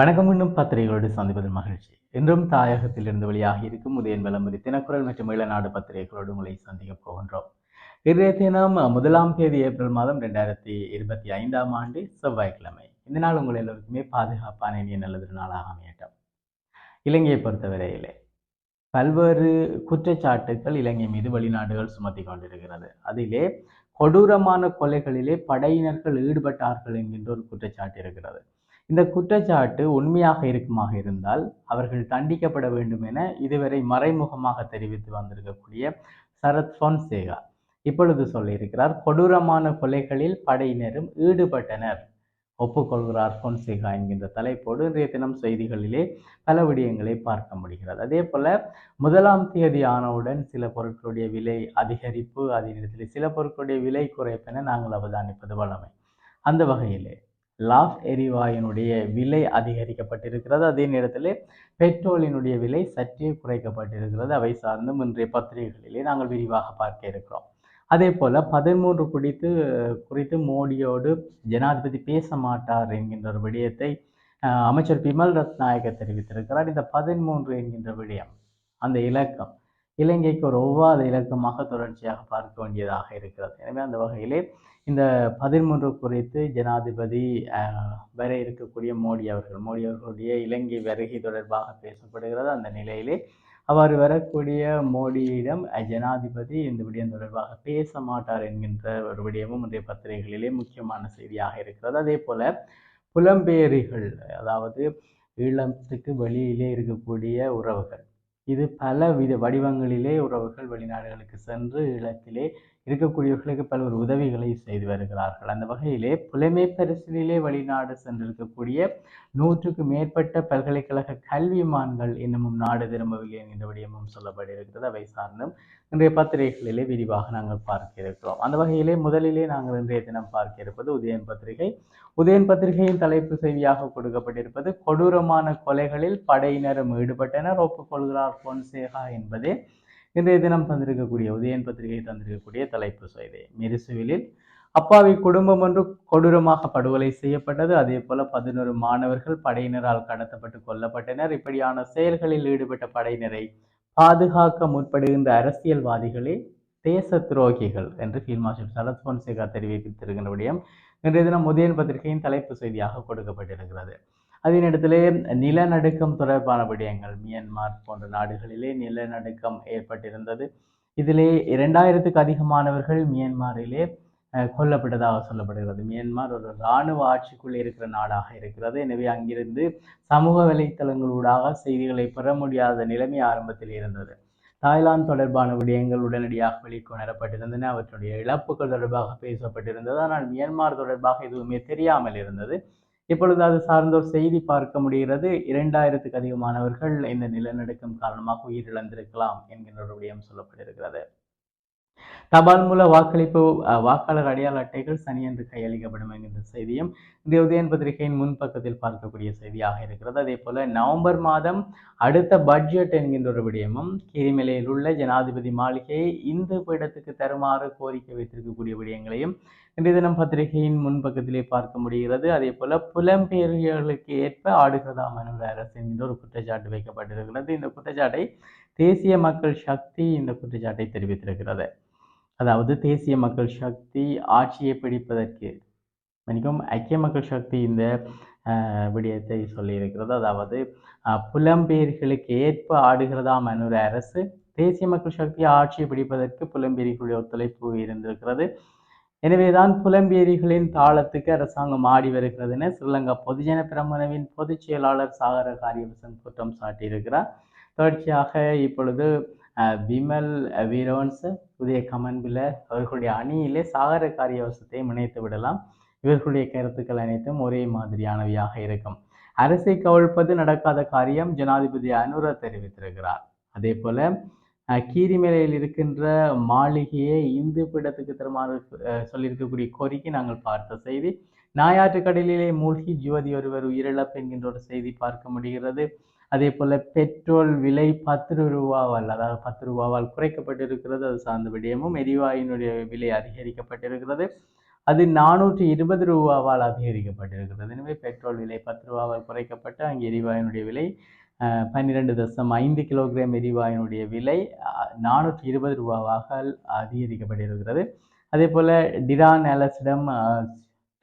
வணக்கம். இன்னும் பத்திரிகைகளோடு சந்திப்பதில் மகிழ்ச்சி. இன்றும் தாயகத்திலிருந்து வெளியாகி இருக்கும் உதயன் விளம்பரி தினக்குரல் மற்றும் ஈழநாடு பத்திரிகைகளோடு உங்களை சந்திக்கப் போகின்றோம். இன்றைய தினம் முதலாம் தேதி ஏப்ரல் மாதம் ரெண்டாயிரத்தி இருபத்தி ஐந்தாம் ஆண்டு செவ்வாய்க்கிழமை. இந்த நாள் உங்கள் எல்லோருக்குமே பாதுகாப்பான இனிய நல்லது நாளாக அமையட்டும். இலங்கையை பொறுத்தவரையிலே பல்வேறு குற்றச்சாட்டுகள் இலங்கை மீது வெளிநாடுகள் சுமத்தி கொண்டிருக்கிறது. அதிலே கொடூரமான கொலைகளிலே படையினர்கள் ஈடுபட்டார்கள் என்கின்ற ஒரு குற்றச்சாட்டு இருக்கிறது. இந்த குற்றச்சாட்டு உண்மையாக இருக்குமாக இருந்தால் அவர்கள் தண்டிக்கப்பட வேண்டும் என இதுவரை மறைமுகமாக தெரிவித்து வந்திருக்கக்கூடிய சரத் பொன்சேகா இப்பொழுது சொல்லியிருக்கிறார் கொடூரமான கொலைகளில் படையினரும் ஈடுபட்டனர். ஒப்புக்கொள்கிறார் பொன்சேகா என்கின்ற தலைப்போடு இன்றைய தினம் செய்திகளிலே பல விடயங்களை பார்க்க முடிகிறது. அதே போல முதலாம் தேதி ஆனவுடன் சில பொருட்களுடைய விலை அதிகரிப்பு அதே நேரத்தில் சில பொருட்களுடைய விலை குறைப்பென நாங்கள் அவதானிப்பது வளமை அந்த வகையிலே லாஃப் எரிவாயுனுடைய விலை அதிகரிக்கப்பட்டிருக்கிறது. அதே நேரத்தில் பெட்ரோலினுடைய விலை சற்றே குறைக்கப்பட்டிருக்கிறது. அவை சார்ந்தும் இன்றைய பத்திரிகைகளிலே நாங்கள் விரிவாக பார்க்க இருக்கிறோம். அதே போல் பதிமூன்று குறித்து குறித்து மோடியோடு ஜனாதிபதி பேச மாட்டார் என்கின்ற ஒரு விடயத்தை அமைச்சர் பிமல் ரத்நாயக தெரிவித்திருக்கிறார். இந்த பதிமூன்று என்கின்ற விடயம் அந்த இலக்கம் இலங்கைக்கு ஒரு ஒவ்வாத இலக்கமாக தொடர்ச்சியாக பார்க்க வேண்டியதாக இருக்கிறது. எனவே அந்த வகையிலே இந்த பதிமூன்று குறித்து ஜனாதிபதி வர இருக்கக்கூடிய மோடி அவர்கள் மோடி அவர்களுடைய இலங்கை வருகை தொடர்பாக பேசப்படுகிறது. அந்த நிலையிலே அவர் வரக்கூடிய மோடியிடம் ஜனாதிபதி இந்த விடயம் தொடர்பாக பேச மாட்டார் என்கின்ற ஒரு விடயமும் இன்றைய பத்திரிகைகளிலே முக்கியமான செய்தியாக இருக்கிறது. அதே போல புலம்பெயரிகள் அதாவது ஈழத்துக்கு வெளியிலே இருக்கக்கூடிய உறவுகள் இது பல வித வடிவங்களிலே உறவுகள் வெளிநாடுகளுக்கு சென்று இல்லத்திலே இருக்கக்கூடியவர்களுக்கு பல்வேறு உதவிகளை செய்து வருகிறார்கள். அந்த வகையிலே புலமை பரிசிலே வெளிநாடு சென்றிருக்கக்கூடிய நூற்றுக்கு மேற்பட்ட பல்கலைக்கழக கல்விமான்கள் இன்னமும் நாடு திரும்பவில்லை என்ற விடயமும் சொல்லப்பட்டிருக்கிறது. அவை சார்ந்தும் இன்றைய பத்திரிகைகளிலே விரிவாக நாங்கள் பார்க்க இருக்கிறோம். அந்த வகையிலே முதலிலே நாங்கள் இன்றைய தினம் பார்க்க இருப்பது உதயன் பத்திரிகை. உதயன் பத்திரிகையின் தலைப்பு செய்தியாக கொடுக்கப்பட்டிருப்பது கொடூரமான கொலைகளில் படையினரும் ஈடுபட்டனர். ஒப்புக்கொள்கிறார் பொன்சேகா என்பதே இன்றைய தினம் தந்திருக்கக்கூடிய உதயன் பத்திரிகை தந்திருக்கக்கூடிய தலைப்பு செய்தி. மெரிசுவிலில் அப்பாவி குடும்பம் ஒன்று கொடூரமாக படுகொலை செய்யப்பட்டது. அதே போல பதினோரு மாணவர்கள் படையினரால் கடத்தப்பட்டு கொல்லப்பட்டனர். இப்படியான செயல்களில் ஈடுபட்ட படையினரை பாதுகாக்க முற்படுகின்ற அரசியல்வாதிகளே தேச துரோகிகள் என்று ஃபீல்ட் மார்ஷல் சரத் பொன்சேகா தெரிவித்திருக்கின்ற விடயம் இன்றைய தினம் உதயன் பத்திரிகையின் தலைப்பு செய்தியாக கொடுக்கப்பட்டிருக்கிறது. அதே நேரத்திலே நிலநடுக்கம் தொடர்பான விடயங்கள் மியன்மார் போன்ற நாடுகளிலே நிலநடுக்கம் ஏற்பட்டிருந்தது. இதிலே இரண்டாயிரத்துக்கு அதிகமானவர்கள் மியான்மாரிலே கொல்லப்பட்டதாக சொல்லப்படுகிறது. மியான்மார் ஒரு இராணுவ ஆட்சிக்குள்ளே இருக்கிற நாடாக இருக்கிறது. எனவே அங்கிருந்து சமூக வலைத்தளங்களூடாக செய்திகளை பெற முடியாத நிலைமை ஆரம்பத்தில் இருந்தது. தாய்லாந்து தொடர்பான விடயங்கள் உடனடியாக வெளிக்கொணரப்பட்டிருந்தன. அவற்றுடைய இழப்புகள் தொடர்பாக பேசப்பட்டிருந்தது. ஆனால் மியான்மார் தொடர்பாக எதுவுமே தெரியாமல் இருந்தது. இப்பொழுது அது சார்ந்தோர் செய்தி பார்க்க முடிகிறது. இரண்டாயிரத்துக்கு அதிகமானவர்கள் இந்த நிலநடுக்கம் காரணமாக உயிரிழந்திருக்கலாம் என்கின்ற ஒரு விடயம் சொல்லப்பட்டிருக்கிறது. தபால் மூல வாக்களிப்பு அஹ், வாக்காளர் அடையாள அட்டைகள் சனியன்று கையளிக்கப்படும் என்கின்ற செய்தியும் இந்த உதயன் பத்திரிகையின் முன்பக்கத்தில் பார்க்கக்கூடிய செய்தியாக இருக்கிறது. அதே போல நவம்பர் மாதம் அடுத்த பட்ஜெட் என்கின்ற ஒரு விடயமும் கீரிமலையில் உள்ள ஜனாதிபதி மாளிகையை இந்து பீடத்துக்கு தருமாறு கோரிக்கை வைத்திருக்கக்கூடிய விடயங்களையும் இன்றைய தினம் பத்திரிகையின் முன்பக்கத்திலே பார்க்க முடிகிறது. அதே போல புலம்பெயர்களுக்கு ஏற்ப ஆடுகிறதா மனோர அரசு என்கின்ற ஒரு குற்றச்சாட்டு வைக்கப்பட்டிருக்கிறது. இந்த குற்றச்சாட்டை தேசிய மக்கள் சக்தி இந்த குற்றச்சாட்டை தெரிவித்திருக்கிறது. அதாவது தேசிய மக்கள் சக்தி ஆட்சியை பிடிப்பதற்கு மன்னிக்கும் ஐக்கிய மக்கள் சக்தி இந்த விடயத்தை சொல்லியிருக்கிறது. அதாவது புலம்பெயர்களுக்கு ஏற்ப ஆடுகிறதா மனோர அரசு தேசிய மக்கள் சக்தி ஆட்சியை பிடிப்பதற்கு புலம்பெயர்களுடைய ஒத்துழைப்பு இருந்திருக்கிறது. எனவேதான் புலம்பெயர்களின் தாளத்துக்கு அரசாங்கம் ஆடி வருகிறது என ஸ்ரீலங்கா பொதுஜன பிரமணவின் பொதுச் செயலாளர் சாகர காரியவசன் குற்றம் சாட்டியிருக்கிறார். தொடர்ச்சியாக இப்பொழுது விமல் வீரோன்ஸ் புதிய கமன்பில அவர்களுடைய அணியிலே சாகர காரியவசத்தை முனைத்து விடலாம். இவர்களுடைய கருத்துக்கள் அனைத்தும் ஒரே மாதிரியானவையாக இருக்கும். அரசை கவிழ்ப்பது நடக்காத காரியம் ஜனாதிபதி அனுர தெரிவித்திருக்கிறார். அதே போல அஹ், கீரிமலையில் இருக்கின்ற மாளிகையை இந்து பீடத்துக்கு தருமாறு அஹ், சொல்லியிருக்கக்கூடிய கோரிக்கை நாங்கள் பார்த்த செய்தி. நாயாற்று கடலிலே மூழ்கி ஜுவதி ஒருவர் உயிரிழப்பு என்கின்ற ஒரு செய்தி பார்க்க முடிகிறது. அதே போல் பெட்ரோல் விலை பத்து ரூபாவால் அதாவது பத்து ரூபாவால் குறைக்கப்பட்டிருக்கிறது. அது சார்ந்த விடயமும் எரிவாயுனுடைய விலை அதிகரிக்கப்பட்டிருக்கிறது. அது நானூற்றி இருபது ரூபாவால் அதிகரிக்கப்பட்டிருக்கிறது. எனவே பெட்ரோல் விலை பத்து ரூபாவால் குறைக்கப்பட்டு அங்கே எரிவாயுனுடைய விலை பன்னிரெண்டு தசம் ஐந்து கிலோகிராம் எரிவாயுனுடைய விலை நானூற்றி இருபது ரூபாவாக அதிகரிக்கப்பட்டிருக்கிறது. அதே போல் டிரான் அலசிடம்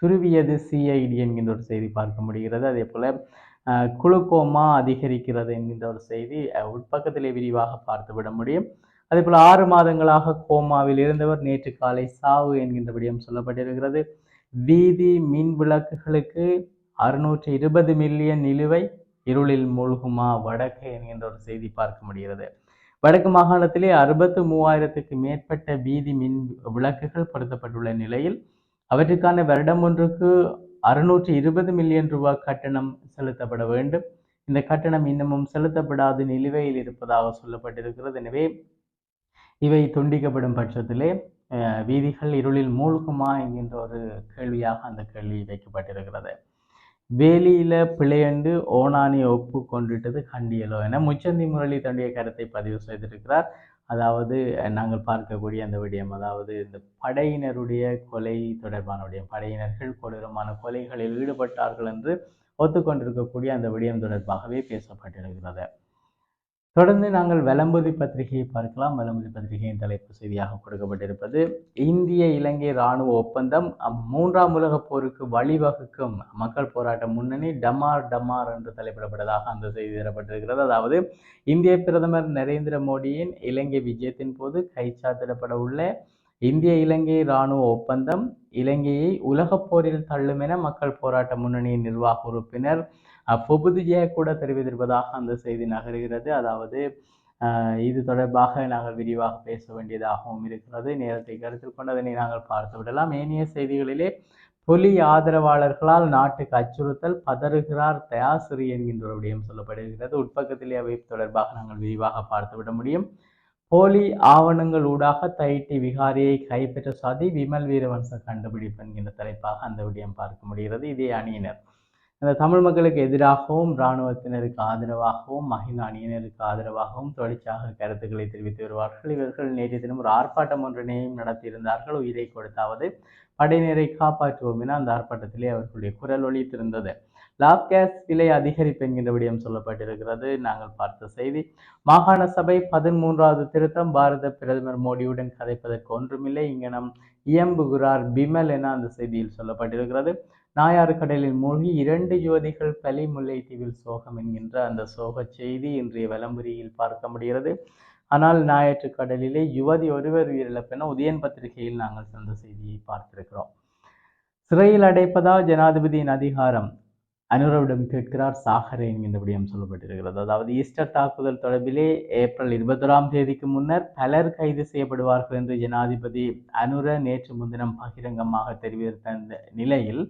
துருவியது சிஐடி என்கின்ற ஒரு செய்தி பார்க்க முடிகிறது. அதே போல் குளுக்கோமா அதிகரிக்கிறது என்கின்ற ஒரு செய்தி உட்பக்கத்திலே விரிவாக பார்த்துவிட முடியும். அதே போல் ஆறு மாதங்களாக கோமாவில் இருந்தவர் நேற்று காலை சாவு என்கின்ற விடயம் சொல்லப்பட்டிருக்கிறது. வீதி மின் விளக்குகளுக்கு அறுநூற்றி இருபது மில்லியன் நிலுவை இருளில் மூழ்குமா வடக்கு என்கின்ற ஒரு செய்தி பார்க்க முடிகிறது. வடக்கு மாகாணத்திலே அறுபத்து மூவாயிரத்துக்கு மேற்பட்ட வீதி மின் விளக்குகள் பொருத்தப்பட்டுள்ள நிலையில் அவற்றுக்கான வருடம் ஒன்றுக்கு அறுநூற்றி இருபது மில்லியன் ரூபாய் கட்டணம் செலுத்தப்பட வேண்டும். இந்த கட்டணம் இன்னமும் செலுத்தப்படாது நிலுவையில் இருப்பதாக சொல்லப்பட்டிருக்கிறது. எனவே இவை துண்டிக்கப்படும் பட்சத்திலே வீதிகள் இருளில் மூழ்குமா என்கின்ற ஒரு கேள்வியாக அந்த கேள்வி வைக்கப்பட்டிருக்கிறது. வேலியில பிழையண்டு ஓனானி ஒப்பு கொண்டுட்டது கண்டியலோ என முச்சந்தி முரளி தன்னுடைய கருத்தை பதிவு செய்திருக்கிறார். அதாவது நாங்கள் பார்க்கக்கூடிய அந்த விடயம் அதாவது இந்த படையினருடைய கொலை தொடர்பான விடயம் படையினர்கள் கொடூரமான கொலைகளில் ஈடுபட்டார்கள் என்று ஒத்துக்கொண்டிருக்கக்கூடிய அந்த விடயம் தொடர்பாகவே பேசப்பட்டிருக்கிறது. தொடர்ந்து நாங்கள் வலம்புதி பத்திரிகையை பார்க்கலாம். வலம்புதி பத்திரிகையின் தலைப்பு செய்தியாக கொடுக்கப்பட்டிருப்பது இந்திய இலங்கை இராணுவ ஒப்பந்தம் மூன்றாம் உலக போருக்கு வழிவகுக்கும் மக்கள் போராட்ட முன்னணி டமார் டமார் என்று தலைப்பிடப்பட்டதாக அந்த செய்தி தரப்பட்டிருக்கிறது. அதாவது இந்திய பிரதமர் நரேந்திர மோடியின் இலங்கை விஜயத்தின் போது கைச்சாத்திடப்பட உள்ள. இந்திய இலங்கை இராணுவ ஒப்பந்தம் இலங்கையை உலகப் போரில் தள்ளும் என மக்கள் போராட்ட முன்னணியின் நிர்வாக உறுப்பினர் பொபுதிஜே கூட தெரிவித்திருப்பதாக அந்த செய்தி நகர்கிறது. அதாவது இது தொடர்பாக நாங்கள் விரிவாக பேச வேண்டியதாகவும் இருக்கிறது. நேரத்தை கருத்தில் கொண்டு அதனை நாங்கள் பார்த்து விடலாம். ஏனைய செய்திகளிலே புலி ஆதரவாளர்களால் நாட்டுக்கு அச்சுறுத்தல் பதறுகிறார் தயாசிரி என்கின்ற ஒரு விடயம் சொல்லப்படுகிறது. உட்பக்கத்திலே அவை தொடர்பாக நாங்கள் விரிவாக பார்த்து விட முடியும். போலி ஆவணங்கள் ஊடாக தைட்டி விகாரியை கைப்பற்ற சாதி விமல் வீரவன்ச கண்டுபிடிப்பு என்கின்ற தலைப்பாக அந்த விடயம் பார்க்க முடிகிறது. இதே அணியினர். இந்த தமிழ் மக்களுக்கு எதிராகவும் இராணுவத்தினருக்கு ஆதரவாகவும் மஹிந்த அணியினருக்கு ஆதரவாகவும் தொடர்ச்சியாக கருத்துக்களை தெரிவித்து வருவார்கள். இவர்கள் நேற்று தினம் ஒரு ஆர்ப்பாட்டம் ஒன்றினையும் நடத்தியிருந்தார்கள். உயிரை கொடுத்தாவது படையினரை காப்பாற்றுவோம் என அந்த ஆர்ப்பாட்டத்திலே அவர்களுடைய குரல் ஒழித்திருந்தது லாப் கேஸ் விலை அதிகரிப்பு என்கின்ற விடயம் சொல்லப்பட்டிருக்கிறது. நாங்கள் பார்த்த செய்தி மாகாண சபை பதிமூன்றாவது திருத்தம் பாரத பிரதமர் மோடியுடன் கதைப்பதற்கு ஒன்றுமில்லை. இங்கனம் இயம்புகிறார் பிமல் என அந்த செய்தியில் சொல்லப்பட்டிருக்கிறது. நாயாறு கடலில் மூழ்கி இரண்டு ஜோதிகள் பலி முல்லைத்தீவில் சோகம் என்கின்ற அந்த சோக செய்தி இன்றைய விளம்பரியில் பார்க்க முடிகிறது. ஆனால் ஞாயிற்று கடலிலே யுவதி ஒருவர் உயிரிழப்பென உதயன் பத்திரிகையில் நாங்கள் சொந்த செய்தியை பார்த்திருக்கிறோம். சிறையில் அடைப்பதால் ஜனாதிபதியின் அதிகாரம் அனுரவிடம் கேட்கிறார் சாகரே என்கின்ற விடயம் சொல்லப்பட்டிருக்கிறது. அதாவது ஈஸ்டர் தாக்குதல் தொடர்பிலே ஏப்ரல் இருபத்தொராம் தேதிக்கு முன்னர் பலர் கைது செய்யப்படுவார்கள் என்று ஜனாதிபதி அனுர நேற்று முன்தினம் பகிரங்கமாக தெரிவித்த நிலையில்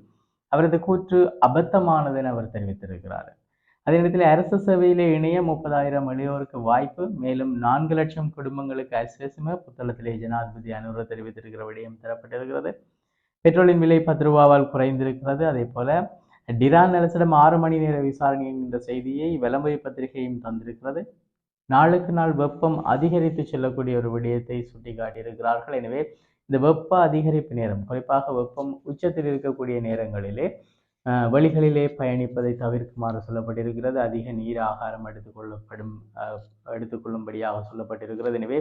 அவரது கூற்று அபத்தமானது என அவர் தெரிவித்திருக்கிறார். அதே நேரத்தில் அரசு சேவையிலே இணைய முப்பதாயிரம் இளையோருக்கு வாய்ப்பு மேலும் நான்கு லட்சம் குடும்பங்களுக்கு அசேசம புத்தளத்திலே ஜனாதிபதி அனுர தெரிவித்திருக்கிற விடயம் தரப்பட்டிருக்கிறது. பெட்ரோலின் விலை பத்து ரூபாவால் குறைந்திருக்கிறது. அதே போல டிரான் நலசிடம் ஆறு மணி நேர விசாரணை என்கின்ற செய்தியை விளம்பர பத்திரிகையும் தந்திருக்கிறது. நாளுக்கு நாள் வெப்பம் அதிகரித்து செல்லக்கூடிய ஒரு விடயத்தை சுட்டிக்காட்டியிருக்கிறார்கள். எனவே இந்த வெப்ப அதிகரிப்பு நேரம் குறிப்பாக வெப்பம் உச்சத்தில் இருக்கக்கூடிய நேரங்களிலே வழிகளிலே பயணிப்பதை தவிர்க்குமாறு சொல்லப்பட்டிருக்கிறது. அதிக நீர் ஆகாரம் எடுத்துக்கொள்ளப்படும் எடுத்துக்கொள்ளும்படியாக சொல்லப்பட்டிருக்கிறது. எனவே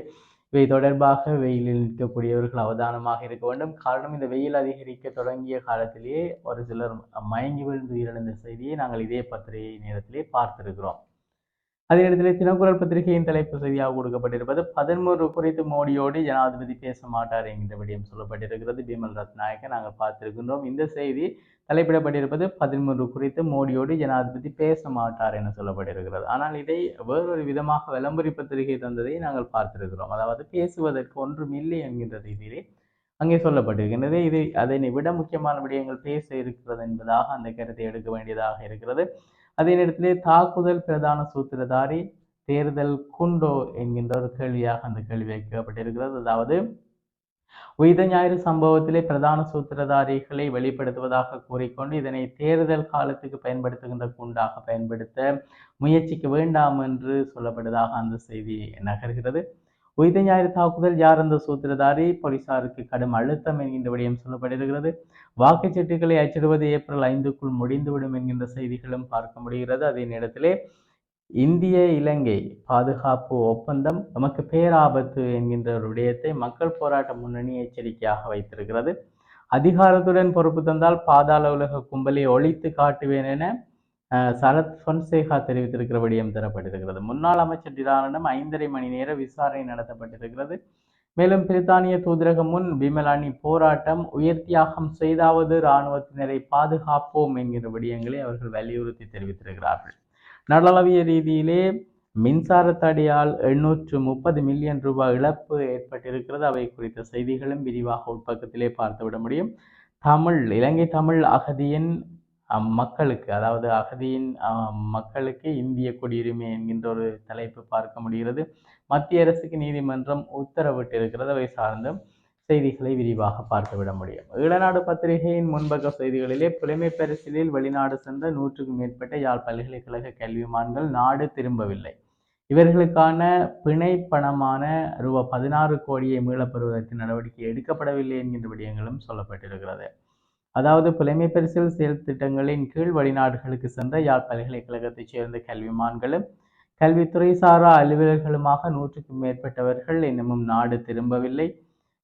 இவை தொடர்பாக வெயிலில் நிற்கக்கூடியவர்கள் அவதானமாக இருக்க வேண்டும். காரணம் இந்த வெயில் அதிகரிக்க தொடங்கிய காலத்திலேயே ஒரு சிலர் மயங்கி விழுந்து உயிரிழந்த செய்தியை நாங்கள் இதே பத்திரிகை நேரத்திலே பார்த்திருக்கிறோம். அதே நேரத்தில் தினக்குரல் பத்திரிகையின் தலைப்பு செய்தியாக கொடுக்கப்பட்டிருப்பது பதிமூன்று குறித்து மோடியோடு ஜனாதிபதி பேச மாட்டார் என்கின்ற விடயம் சொல்லப்பட்டிருக்கிறது. பிமல் ரத்நாயக்க நாங்கள் பார்த்திருக்கின்றோம். இந்த செய்தி தலைப்பிடப்பட்டிருப்பது பதிமூன்று குறித்து மோடியோடு ஜனாதிபதி பேச மாட்டார் என சொல்லப்பட்டிருக்கிறது. ஆனால் இதை வேறொரு விதமாக விளம்பரி பத்திரிகை தந்ததை நாங்கள் பார்த்திருக்கிறோம். அதாவது பேசுவதற்கு ஒன்றும் இல்லை என்கின்ற ரீதியிலே அங்கே சொல்லப்பட்டிருக்கின்றது. இது அதனை விட முக்கியமான விடயங்கள் பேச இருக்கிறது என்பதாக அந்த கருத்தை எடுக்க வேண்டியதாக இருக்கிறது. அதே நேரத்திலே தாக்குதல் பிரதான சூத்திரதாரி தேர்தல் குண்டோ என்கின்ற ஒரு கேள்வியாக அந்த கேள்வி வைக்கப்பட்டிருக்கிறது. அதாவது உயித ஞாயிறு சம்பவத்திலே பிரதான சூத்திரதாரிகளை வெளிப்படுத்துவதாக கூறிக்கொண்டு இதனை தேர்தல் காலத்துக்கு பயன்படுத்துகின்ற குண்டாக பயன்படுத்த முயற்சிக்க வேண்டாம் என்று சொல்லப்பட்டதாக அந்த செய்தி நகர்கிறது. உயிர் ஞாயிறு தாக்குதல் யார் அந்த சூத்திரதாரி? போலீசாருக்கு கடும் அழுத்தம் என்கின்ற விடயம் சொல்லப்படுகிறது வாக்குச்சீட்டுகளை அச்சிடுவது ஏப்ரல் ஐந்துக்குள் முடிந்துவிடும் என்கின்ற செய்திகளும் பார்க்க முடிகிறது. அதே நேரத்திலே இந்திய இலங்கை பாதுகாப்பு ஒப்பந்தம் நமக்கு பேராபத்து என்கின்ற ஒரு விடயத்தை மக்கள் போராட்ட முன்னணி எச்சரிக்கையாக வைத்திருக்கிறது. அதிகாரத்துடன் பொறுப்பு தந்தால் பாதாள உலக கும்பலை ஒழித்து காட்டுவேன் என சரத் பொன்சேகா தெரிவித்திருக்கிற விடயம் தரப்பட்டிருக்கிறது. முன்னாள் அமைச்சர் டிரானிடம் ஐந்தரை மணி நேர விசாரணை நடத்தப்பட்டிருக்கிறது. மேலும் பிரித்தானிய தூதரகம் முன் விமலானி போராட்டம் உயர் தியாகம் செய்தாவது இராணுவத்தினரை பாதுகாப்போம் என்கிற விடயங்களை அவர்கள் வலியுறுத்தி தெரிவித்திருக்கிறார்கள். நாடளாவிய ரீதியிலே மின்சார தடையால் எண்ணூற்று முப்பது மில்லியன் ரூபாய் இழப்பு ஏற்பட்டிருக்கிறது. அவை குறித்த செய்திகளும் விரிவாக உட்பக்கத்திலே பார்த்துவிட முடியும். தமிழ் இலங்கை தமிழ் அகதியின் மக்களுக்கு அதாவது அகதியின் மக்களுக்கு இந்திய குடியுரிமை என்கின்ற ஒரு தலைப்பு பார்க்க முடிகிறது. மத்திய அரசுக்கு நீதிமன்றம் உத்தரவிட்டிருக்கிறது அவை சார்ந்தும் செய்திகளை விரிவாக பார்த்துவிட முடியும். ஈழநாடு பத்திரிகையின் முன்பக்க செய்திகளிலே புலைமை பரிசிலில் வெளிநாடு சென்ற நூற்றுக்கும் மேற்பட்ட யாழ் பல்கலைக்கழக கல்விமான்கள் நாடு திரும்பவில்லை. இவர்களுக்கான பிணை பணமான ரூபா பதினாறு கோடியை மீளப்பெறுவதற்கு நடவடிக்கை எடுக்கப்படவில்லை என்கின்ற விடயங்களும் சொல்லப்பட்டிருக்கிறது. அதாவது புலைமை பரிசில் செயல் திட்டங்களின் கீழ் வெளிநாடுகளுக்கு சென்ற யாழ் பல்கலைக்கழகத்தைச் சேர்ந்த கல்விமான்களும் கல்வித்துறை சாரா அலுவலர்களுமாக நூற்றுக்கும் மேற்பட்டவர்கள் இன்னமும் நாடு திரும்பவில்லை.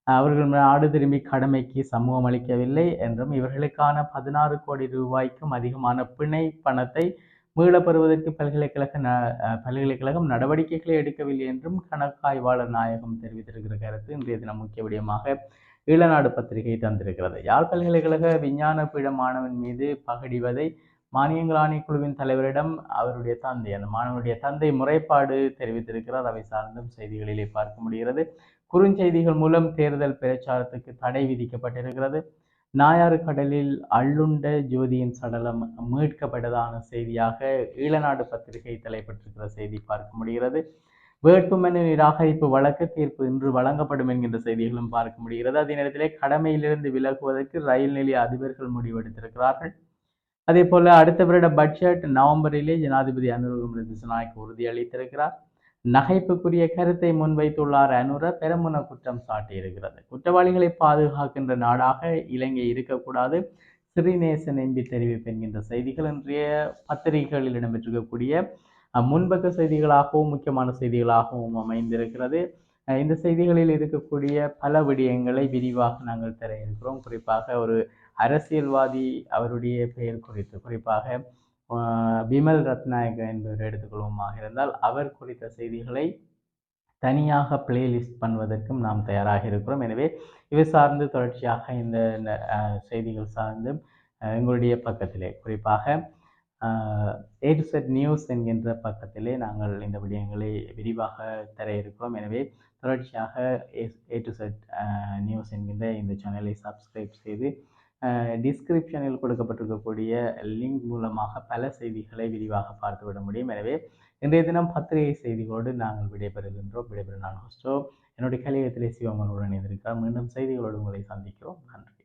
அவர்கள் நாடு திரும்பி கடமைக்கு சமூகம் அளிக்கவில்லை என்றும் இவர்களுக்கான பதினாறு கோடி ரூபாய்க்கும் அதிகமான பிணை பணத்தை மீளப்பெறுவதற்கு பல்கலைக்கழக ந பல்கலைக்கழகம் நடவடிக்கைகளை எடுக்கவில்லை என்றும் கணக்காய்வாளர் நாயகம் தெரிவித்திருக்கிற கருத்து இன்றைய தினம் முக்கிய விடயமாக ஈழநாடு பத்திரிகை தந்திருக்கிறது. யாழ் பல்கலைக்கழக விஞ்ஞான பீட மாணவன் மீது பகடிவதை மானியங்கள் ஆணைக்குழுவின் தலைவரிடம் அவருடைய தந்தை அந்த மாணவனுடைய தந்தை முறைப்பாடு தெரிவித்திருக்கிறார். அவை சார்ந்தும் செய்திகளிலே பார்க்க முடிகிறது. குறுஞ்செய்திகள் மூலம் தேர்தல் பிரச்சாரத்துக்கு தடை விதிக்கப்பட்டிருக்கிறது. நாயாறு கடலில் அள்ளுண்ட ஜோதியின் சடலம் மீட்கப்பட்டதான செய்தியாக ஈழநாடு பத்திரிகை தலைப்பட்டிருக்கிற செய்தி பார்க்க முடிகிறது. வேட்புமனு நிராகரிப்பு வழக்கு தீர்ப்பு இன்று வழங்கப்படும் என்கின்ற செய்திகளும் பார்க்க முடிகிறது. அதே நேரத்திலே கடமையிலிருந்து விலகுவதற்கு ரயில் நிலைய அதிபர்கள் முடிவெடுத்திருக்கிறார்கள் அதே போல அடுத்த வருட பட்ஜெட் நவம்பரிலே ஜனாதிபதி அனுர திசநாயக் உறுதியளித்திருக்கிறார். நகைப்புக்குரிய கருத்தை முன்வைத்துள்ளார் அனுர பெருமுன குற்றம் சாட்டியிருக்கிறது. குற்றவாளிகளை பாதுகாக்கின்ற நாடாக இலங்கை இருக்கக்கூடாது. ஸ்ரீநேசன் எம்பி தெரிவிப்பு என்கின்ற செய்திகள் இன்றைய பத்திரிகைகளில் இடம்பெற்றிருக்கக்கூடிய முன்பக்க செய்திகளாகவும் முக்கியமான செய்திகளாகவும் அமைந்திருக்கிறது. இந்த செய்திகளில் இருக்கக்கூடிய பல விடயங்களை விரிவாக நாங்கள் தர இருக்கிறோம். குறிப்பாக ஒரு அரசியல்வாதி அவருடைய பெயர் குறித்து. குறிப்பாக பிமல் ரத்நாயக என்பவர் எடுத்துக்கொள்வோமாக இருந்தால் அவர் குறித்த செய்திகளை தனியாக பிளேலிஸ்ட் பண்ணுவதற்கும் நாம் தயாராக இருக்கிறோம். எனவே இவை சார்ந்து தொடர்ச்சியாக இந்த செய்திகள் சார்ந்து எங்களுடைய பக்கத்திலே. குறிப்பாக ஏ டு செட் நியூஸ் என்கின்ற பக்கத்திலே நாங்கள் இந்த விடயங்களை விரிவாக தர இருக்கிறோம். எனவே தொடர்ச்சியாக ஏ டு செட் நியூஸ் என்கின்ற இந்த சேனலை சப்ஸ்கிரைப் செய்து டிஸ்கிரிப்ஷனில் கொடுக்கப்பட்டிருக்கக்கூடிய லிங்க் மூலமாக பல செய்திகளை விரிவாக பார்த்துவிட முடியும். எனவே இன்றைய தினம் பத்திரிகை செய்திகளோடு நாங்கள் விடைபெறுகின்றோம். விடைபெறும் நான் ஹோஸ்டோ. என்னுடைய கலியத்திலே சிவமனுடன் இணைந்திருக்கிறார். மீண்டும் செய்திகளோடு உங்களை சந்திக்கிறோம். நன்றி.